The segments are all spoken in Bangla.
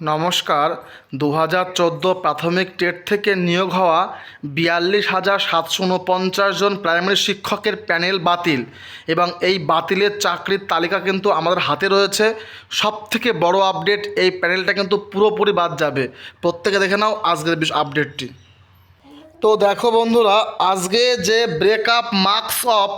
নমস্কার। দু হাজার চোদ্দ প্রাথমিক টেট থেকে নিয়োগ হওয়া বিয়াল্লিশ হাজার সাতশো উনপঞ্চাশ জন প্রাইমারি শিক্ষকের প্যানেল বাতিল এবং এই বাতিলের চাকরির তালিকা কিন্তু আমাদের হাতে রয়েছে। সব থেকে বড় আপডেট এই প্যানেলটা কিন্তু পুরোপুরি বাদ যাবে। প্রত্যেকে দেখে নাও আজকের আপডেটটি তো দেখো বন্ধুরা, আজকে যে ব্রেকআপ মার্কস অফ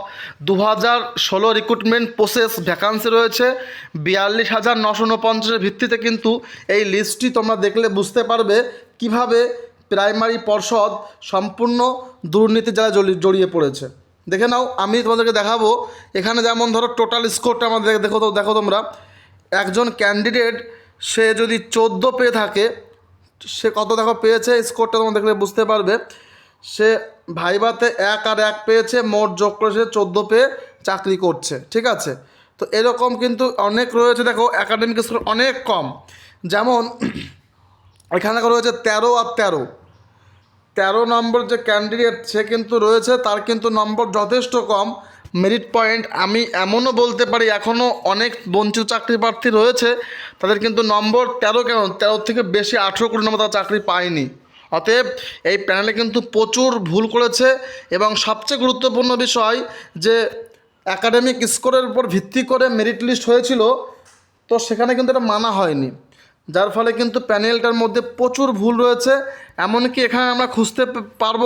দু হাজার ষোলো রিক্রুটমেন্ট প্রসেস ভ্যাকান্সি রয়েছে, বিয়াল্লিশ হাজার নশো উনপঞ্চাশের ভিত্তিতে কিন্তু এই লিস্টটি তোমরা দেখলে বুঝতে পারবে কীভাবে প্রাইমারি পর্ষদ সম্পূর্ণ দুর্নীতি যারা জড়ি- জড়িয়ে পড়েছে। দেখে নাও, আমি তোমাদেরকে দেখাবো, এখানে যেমন ধরো টোটাল স্কোরটা আমাদের দেখো তো, দেখো তোমরা, একজন ক্যান্ডিডেট সে যদি চোদ্দ পেয়ে থাকে, সে কত দেখো পেয়েছে স্কোরটা তোমরা দেখলে বুঝতে পারবে। সে ভাইভাতে এক আর এক পেয়েছে, মোট যোগ করে সে চোদ্দ পেয়ে চাকরি করছে, ঠিক আছে? তো এরকম কিন্তু অনেক রয়েছে, দেখো একাডেমিক স্কোর অনেক কম। যেমন এখানে রয়েছে তেরো আর তেরো। তেরো নম্বর যে ক্যান্ডিডেট সে কিন্তু রয়েছে, তার কিন্তু নম্বর যথেষ্ট কম। মেরিট পয়েন্ট আমি এমনও বলতে পারি, এখনও অনেক বঞ্চিত চাকরি প্রার্থী রয়েছে, তাদের কিন্তু নম্বর তেরো কেন? তেরো থেকে বেশি আঠেরো কোটি নম্বর তারা চাকরি পায়নি। অতএব এই প্যানেলে কিন্তু প্রচুর ভুল করেছে এবং সবচেয়ে গুরুত্বপূর্ণ বিষয় যে একাডেমিক স্কোরের উপর ভিত্তি করে মেরিট লিস্ট হয়েছিল, তো সেখানে কিন্তু এটা মানা হয়নি। যার ফলে কিন্তু প্যানেলটার মধ্যে প্রচুর ভুল রয়েছে, এমনকি এখানে আমরা খুঁজতে পারব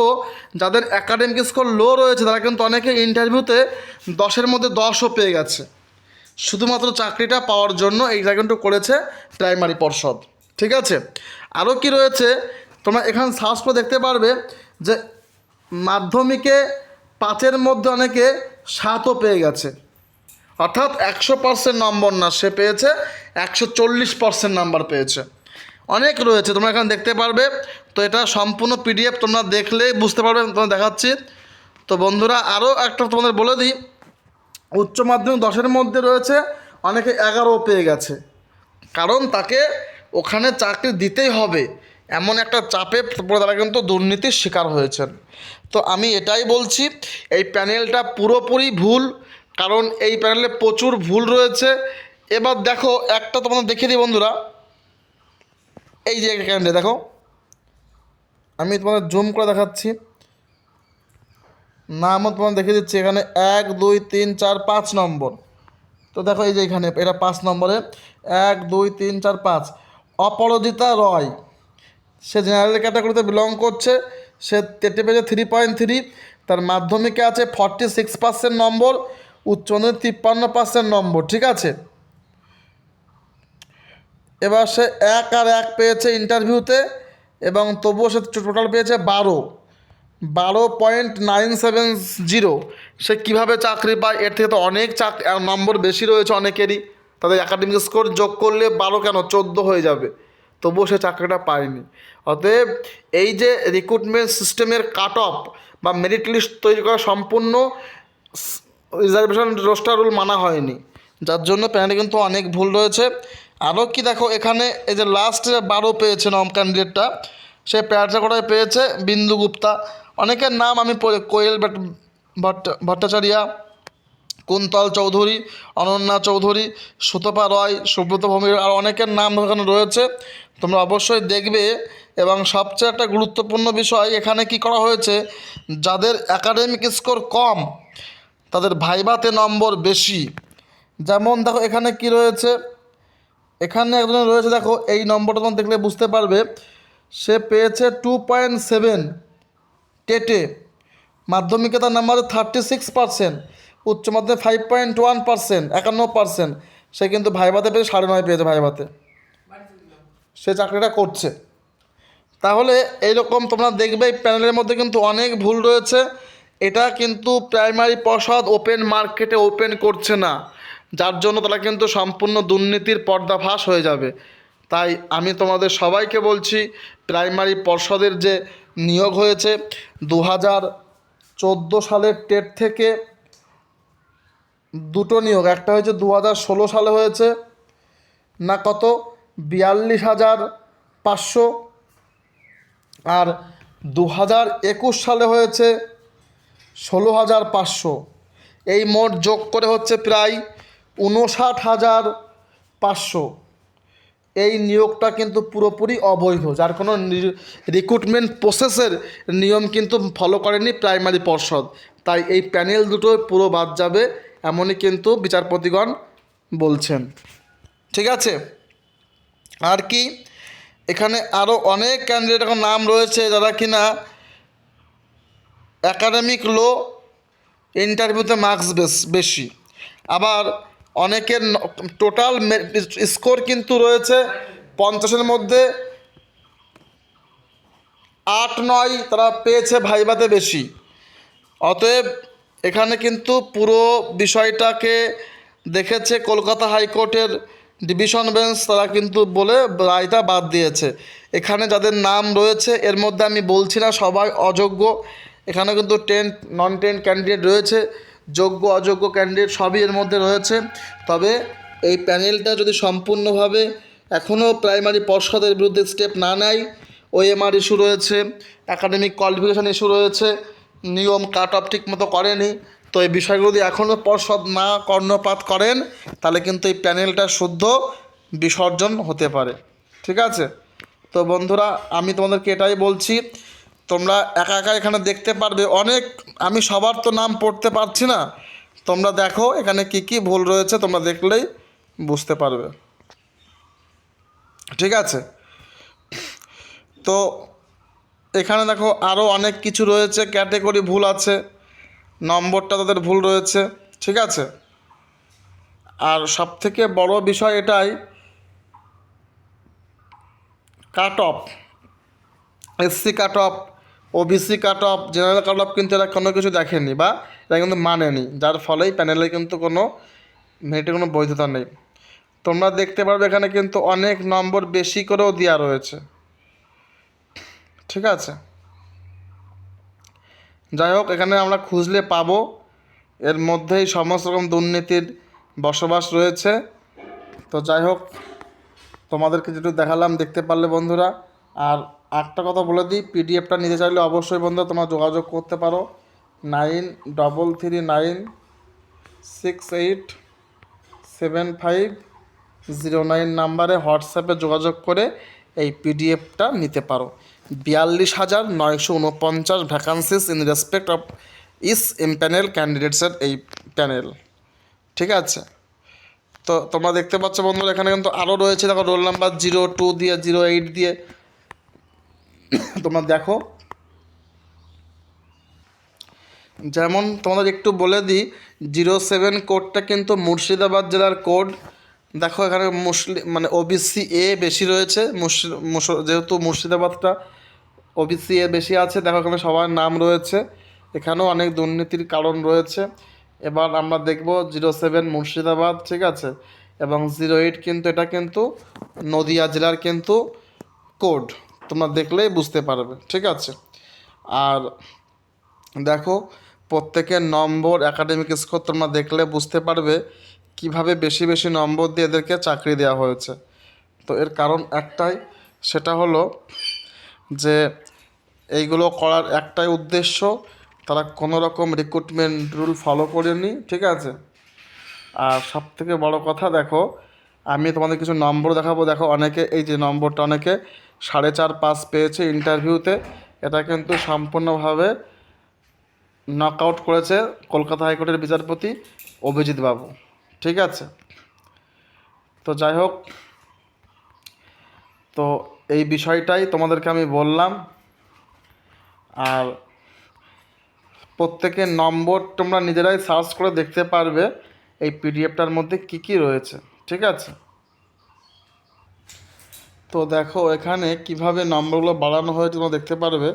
যাদের একাডেমিক স্কোর লো রয়েছে, তারা কিন্তু অনেকে ইন্টারভিউতে দশের মধ্যে দশও পেয়ে গেছে। শুধুমাত্র চাকরিটা পাওয়ার জন্য এইটা কিন্তু করেছে প্রাইমারি পর্ষদ। ঠিক আছে? আরও কি রয়েছে? তোমরা এখানে সার্চ করে দেখতে পারবে যে মাধ্যমিকে পাঁচের মধ্যে অনেকে সাতও পেয়ে গেছে। অর্থাৎ একশো পার্সেন্ট নম্বর না, সে পেয়েছে, একশো চল্লিশ পার্সেন্ট নাম্বার পেয়েছে। অনেক রয়েছে, তোমরা এখানে দেখতে পারবে। তো এটা সম্পূর্ণ পিডিএফ, তোমরা দেখলেই বুঝতে পারবে তোমার দেখাচ্ছি। তো বন্ধুরা, আরও একটা তোমাদের বলে দিই। উচ্চ মাধ্যমিক দশের মধ্যে রয়েছে, অনেকে এগারো পেয়ে গেছে। কারণ তাকে ওখানে চাকরি দিতেই হবে। এমন একটা চাপে পড়ে তারা কিন্তু দুর্নীতির শিকার হয়েছেন। তো আমি এটাই বলছি, এই প্যানেলটা পুরোপুরি ভুল, কারণ এই প্যানেলে প্রচুর ভুল রয়েছে। এবার দেখো, একটা তোমাদের দেখিয়ে দিই বন্ধুরা। এই যে ক্যান্ডে দেখো, আমি তোমাদের জুম করে দেখাচ্ছি। নামও তোমার দেখিয়ে দিচ্ছি, এখানে এক, দুই, তিন, চার, পাঁচ নম্বর। তো দেখো এই যে এখানে, এটা পাঁচ নম্বরে। এক, দুই, তিন, চার, পাঁচ। অপরাজিতা রয়। সে জেনারেল ক্যাটাগরিতে বিলং করছে, সে টেটে পেয়েছে থ্রি পয়েন্ট থ্রি তার মাধ্যমিকে আছে ফর্টি সিক্স পার্সেন্ট নম্বর, উচ্চ মাধ্যমিক তিপ্পান্ন পার্সেন্ট নম্বর, ঠিক আছে? এবার সে এক আর এক পেয়েছে ইন্টারভিউতে এবং তবুও সে টোটাল পেয়েছে বারো। বারো পয়েন্ট নাইন সেভেন জিরো সে কীভাবে চাকরি পায়? এর থেকে তো অনেক চাক নম্বর বেশি রয়েছে অনেকেরই। তাদের একাডেমিক স্কোর যোগ করলে বারো কেন? চোদ্দ হয়ে যাবে। তবুও সে চাকরিটা পায়নি। অতএব এই যে রিক্রুটমেন্ট সিস্টেমের কাট অফ বা মেরিট লিস্ট তৈরি করা সম্পূর্ণ রিজার্ভেশন রোস্টার রুল মানা হয়নি। যার জন্য প্যানেলে কিন্তু অনেক ভুল রয়েছে। আরও কি দেখো, এখানে এই যে লাস্ট বারো পেয়েছে নম ক্যান্ডিডেটটা সে প্যারচা করায় পেয়েছে? বিন্দু গুপ্তা। অনেকের নাম আমি কোয়েল ভট্ট ভট্ট- ভট্টাচার্যা, কুন্তল চৌধুরী, অনন্যা চৌধুরী, সুতপা রয়, সুব্রত ভৌমিক, আর অনেকের নাম এখানে রয়েছে। তোমরা অবশ্যই দেখবে এবং সবচেয়ে একটা গুরুত্বপূর্ণ বিষয়, এখানে কি করা হয়েছে? যাদের একাডেমিক স্কোর কম, তাদের ভাইভাতে নম্বর বেশি। যেমন দেখো, এখানে কি রয়েছে? এখানে একজন রয়েছে, দেখো, এই নম্বরটা তোমার দেখলে বুঝতে পারবে। সে পেয়েছে টু পয়েন্ট সেভেন টেটে। মাধ্যমিকে তার নাম্বার থার্টি সিক্স পার্সেন্ট উচ্চ মাধ্যমিক ফাইভ পয়েন্ট ওয়ান পার্সেন্ট একান্ন পার্সেন্ট সে কিন্তু ভাইভাতে পেয়ে সাড়ে নয় পেয়েছে ভাইভাতে সে চাকরিটা করছে। তাহলে এইরকম তোমরা দেখবে এই প্যানেলের মধ্যে কিন্তু অনেক ভুল রয়েছে। এটা কিন্তু প্রাইমারি পর্ষদ ওপেন মার্কেটে ওপেন করছে না। যার জন্য তারা কিন্তু সম্পূর্ণ দুর্নীতির পর্দাফাশ হয়ে যাবে। তাই আমি তোমাদের সবাইকে বলছি, প্রাইমারি পর্ষদের যে নিয়োগ হয়েছে দু হাজার চোদ্দ সালের টেট থেকে দুটো নিয়োগ। একটা হয়েছে দু হাজার ষোলো সালে হয়েছে, না কত? বিয়াল্লিশ হাজার পাঁচশো। আর দু হাজার একুশ সালে হয়েছে ষোলো হাজার পাঁচশো। এই মোট যোগ করে হচ্ছে প্রায় উনষাট হাজার পাঁচশো। এই নিয়োগটা কিন্তু পুরোপুরি অবৈধ, যার কোনো রিক্রুটমেন্ট প্রসেসের নিয়ম কিন্তু ফলো করেনি প্রাইমারি পর্ষদ। তাই এই প্যানেল দুটো পুরো বাদ যাবে, এমনই কিন্তু বিচারপতিগণ বলছেন। ঠিক আছে? আর কি? এখানে আরও অনেক ক্যান্ডিডেট এখন নাম রয়েছে যারা কিনা অ্যাকাডেমিক লো ইন্টারভিউতে মার্কস বেশ, বেশি। আবার অনেকের টোটাল স্কোর কিন্তু রয়েছে পঞ্চাশের মধ্যে। আট, নয় তারা পেয়েছে ভাইবাতে বেশি। অতএব এখানে কিন্তু পুরো বিষয়টাকে দেখেছে কলকাতা হাইকোর্টের ডিভিশন বেঞ্চ তারা কিন্তু বলে রায়টা বাদ দিয়েছে। এখানে যাদের নাম রয়েছে, এর মধ্যে আমি বলছি না, সবাই অযোগ্য। এখানে কিন্তু টেন নন টেন ক্যান্ডিডেট রয়েছে, যোগ্য, অযোগ্য ক্যান্ডিডেট সবই এর মধ্যে রয়েছে। তবে এই প্যানেলটা যদি সম্পূর্ণভাবে এখনও প্রাইমারি পর্ষদের বিরুদ্ধে স্টেপ না নেয় ওএমআর ইস্যু রয়েছে একাডেমিক কোয়ালিফিকেশান ইস্যু রয়েছে, নিয়ম কাট অফ ঠিক মতো করেনি তো এই বিষয়গুলো যদি এখনও পর্ষদ না কর্ণপাত করেন, তাহলে কিন্তু এই প্যানেলটা শুদ্ধ বিসর্জন হতে পারে। ঠিক আছে? তো বন্ধুরা, আমি তোমাদেরকে এটাই বলছি, তোমরা একা একা এখানে দেখতে পারবে অনেক, আমি সবার তো নাম পড়তে পারছি না। তোমরা দেখো এখানে কি কি ভুল রয়েছে, তোমরা দেখলেই বুঝতে পারবে। ঠিক আছে? তো এখানে দেখো আরও অনেক কিছু রয়েছে, ক্যাটেগরি ভুল আছে। নম্বরটা তাদের ভুল রয়েছে, ঠিক আছে? আর সবথেকে বড় বিষয় এটাই cut off SC cut off OBC cut off general cut off কিন্তু এরা কোনো কিছু দেখেনি বা এরা কিন্তু মানেনি। যার ফলেই প্যানেলে কিন্তু কোনো মেরিটের কোনো বৈধতা নেই। তোমরা দেখতে পারবে এখানে কিন্তু অনেক নম্বর বেশি করেও দেওয়া রয়েছে। ঠিক আছে? যাই হোক, এখানে আমরা খুঁজলে পাবো। এর মধ্যেই সমস্ত রকম দুর্নীতির বসবাস রয়েছে। তো যাই হোক, তোমাদেরকে যেটু দেখালাম, দেখতে পারলে বন্ধুরা। আর একটা কথা বলে দিই, পিডিএফটা নিতে চাইলে অবশ্যই বন্ধুরা তোমরা যোগাযোগ করতে পারো। Nine double three nine six eight seven five zero nine নাম্বারে হোয়াটসঅ্যাপে যোগাযোগ করে এই পিডিএফটা নিতে পারো। বিয়াল্লিশ হাজার নয়শো উনপঞ্চাশ vacancies in respect of is empanel ক্যান্ডিডেটসের এই প্যানেল ঠিক আছে? তো তোমরা দেখতে পাচ্ছ বন্ধুরা, এখানে কিন্তু আরও রয়েছে, দেখো রোল নাম্বার জিরো টু দিয়ে জিরো এইট দিয়ে। তোমরা দেখো। যেমন তোমাদের একটু বলে দিই জিরো সেভেন কোডটা কিন্তু মুর্শিদাবাদ জেলার কোড দেখো, এখানে মুসলিম মানে ওবিসি এ বেশি রয়েছে যেহেতু মুর্শিদাবাদটা ওবিসি এ বেশি আছে, দেখো, এখানে সবার নাম রয়েছে। এখানেও অনেক দুর্নীতির কারণ রয়েছে। এবার আমরা দেখব জিরো সেভেন মুর্শিদাবাদ, ঠিক আছে? এবং জিরো এইট কিন্তু, এটা কিন্তু নদিয়া জেলার কিন্তু কোড, তোমরা দেখলেই বুঝতে পারবে, ঠিক আছে? আর দেখো, প্রত্যেকের নম্বর একাডেমিক স্কোর তোমরা দেখলে বুঝতে পারবে। কীভাবে বেশি বেশি নম্বর দিয়ে এদেরকে চাকরি দেওয়া হয়েছে। তো এর কারণ একটাই, সেটা হলো যে এইগুলো করার একটাই উদ্দেশ্য, তারা কোনো রকম রিক্রুটমেন্ট রুল ফলো করেনি, ঠিক আছে? আর সব থেকে বড় কথা, দেখো, আমি তোমাদের কিছু নম্বর দেখাবো। দেখো, অনেকে এই যে নম্বরটা অনেকে সাড়ে চার পাস পেয়েছে ইন্টারভিউতে এটা কিন্তু সম্পূর্ণভাবে নক আউট করেছে কলকাতা হাইকোর্টের বিচারপতি অভিজিৎ বাবু। ঠিক আছে? তো যাই হোক, তো এই বিষয়টাই তোমাদেরকে আমি বললাম। আর প্রত্যেকের নম্বর তোমরা নিজেরাই সার্চ করে দেখতে পারবে এই পিডিএফটার মধ্যে কি কি রয়েছে, ঠিক আছে? তো দেখো, এখানে কীভাবে নম্বরগুলো বাড়ানো হয়েছে তোমরা দেখতে পারবে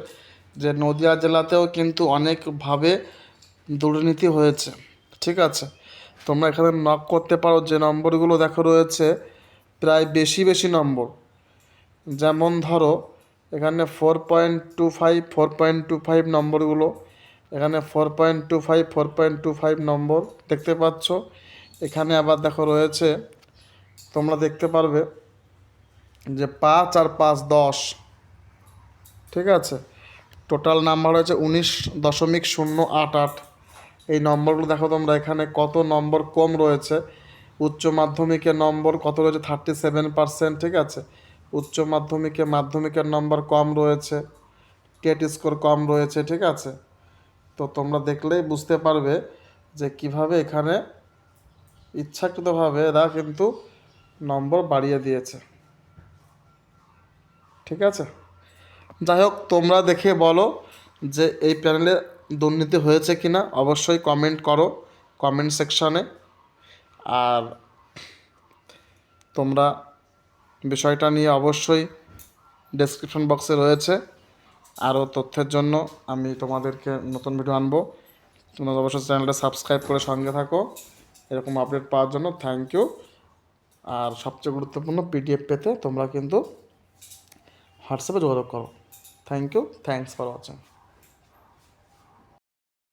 যে নদিয়া জেলাতেও কিন্তু অনেকভাবে দুর্নীতি হয়েছে, ঠিক আছে? তোমরা এখানে নক করতে পারো যে নম্বরগুলো দেখো রয়েছে, প্রায় বেশি বেশি নম্বর। যেমন ধরো, এখানে four point two five four point two five নম্বরগুলো। এখানে four point two five four point two five number দেখতে পাচ্ছ। এখানে আবার দেখো রয়েছে, তোমরা দেখতে পারবে যে পাঁচ আর পাঁচ দশ। ঠিক আছে? টোটাল নাম্বার হয়েছে উনিশ দশমিক শূন্য আট আট। এই নম্বরগুলো দেখো তোমরা এখানে কত নম্বর কম রয়েছে। উচ্চ মাধ্যমিকের নম্বর কত রয়েছে? থার্টি সেভেন পার্সেন্ট ঠিক আছে? উচ্চ মাধ্যমিকে মাধ্যমিকের নম্বর কম রয়েছে, টেট স্কোর কম রয়েছে, ঠিক আছে? তো তোমরা দেখলেই বুঝতে পারবে যে কীভাবে এখানে ইচ্ছাকৃতভাবে এরা কিন্তু নম্বর বাড়িয়ে দিয়েছে। ঠিক আছে? যাই হোক, তোমরা দেখে বলো যে এই প্যানেলে দুর্নীতি হয়েছে কি না, অবশ্যই কমেন্ট করো কমেন্ট সেকশানে আর তোমরা বিষয়টা নিয়ে অবশ্যই ডেসক্রিপশন বক্সে রয়েছে। আরও তথ্যের জন্য আমি তোমাদেরকে নতুন ভিডিও আনব। তোমরা অবশ্যই চ্যানেলটা সাবস্ক্রাইব করে সঙ্গে থাকো। এরকম আপডেট পাওয়ার জন্য থ্যাংক ইউ আর সবচেয়ে গুরুত্বপূর্ণ পিডিএফ পেতে তোমরা কিন্তু হোয়াটসঅ্যাপে যোগাযোগ করো। Thank you thanks for watching